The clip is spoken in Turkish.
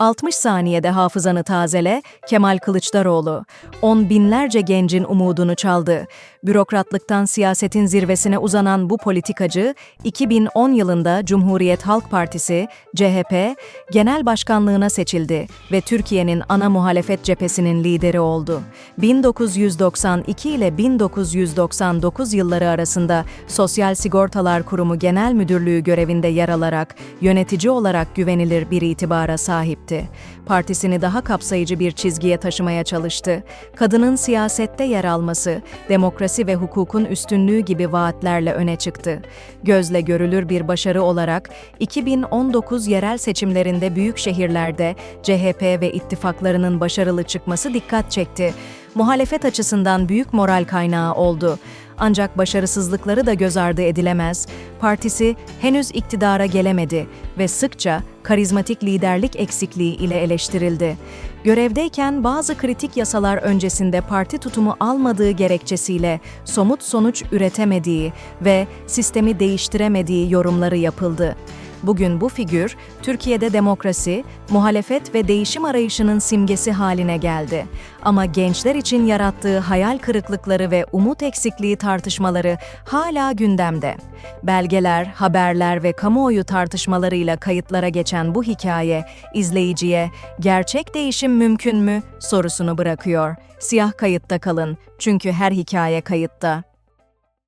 60 saniyede hafızanı tazele, Kemal Kılıçdaroğlu. On binlerce gencin umudunu çaldı. Bürokratlıktan siyasetin zirvesine uzanan bu politikacı, 2010 yılında Cumhuriyet Halk Partisi, CHP, genel başkanlığına seçildi ve Türkiye'nin ana muhalefet cephesinin lideri oldu. 1992 ile 1999 yılları arasında Sosyal Sigortalar Kurumu Genel Müdürlüğü görevinde yer alarak yönetici olarak güvenilir bir itibara sahipti. Partisini daha kapsayıcı bir çizgiye taşımaya çalıştı. Kadının siyasette yer alması, demokrasi ve hukukun üstünlüğü gibi vaatlerle öne çıktı. Gözle görülür bir başarı olarak 2019 yerel seçimlerinde büyük şehirlerde CHP ve ittifaklarının başarılı çıkması dikkat çekti. Muhalefet açısından büyük moral kaynağı oldu. Ancak başarısızlıkları da göz ardı edilemez. Partisi henüz iktidara gelemedi ve sıkça karizmatik liderlik eksikliği ile eleştirildi. Görevdeyken bazı kritik yasalar öncesinde parti tutumu almadığı gerekçesiyle somut sonuç üretemediği ve sistemi değiştiremediği yorumları yapıldı. Bugün bu figür, Türkiye'de demokrasi, muhalefet ve değişim arayışının simgesi haline geldi. Ama gençler için yarattığı hayal kırıklıkları ve umut eksikliği tartışmaları hala gündemde. Belgeler, haberler ve kamuoyu tartışmalarıyla kayıtlara geçen bu hikaye, izleyiciye gerçek değişim mümkün mü sorusunu bırakıyor. Siyah kayıtta kalın çünkü her hikaye kayıtta.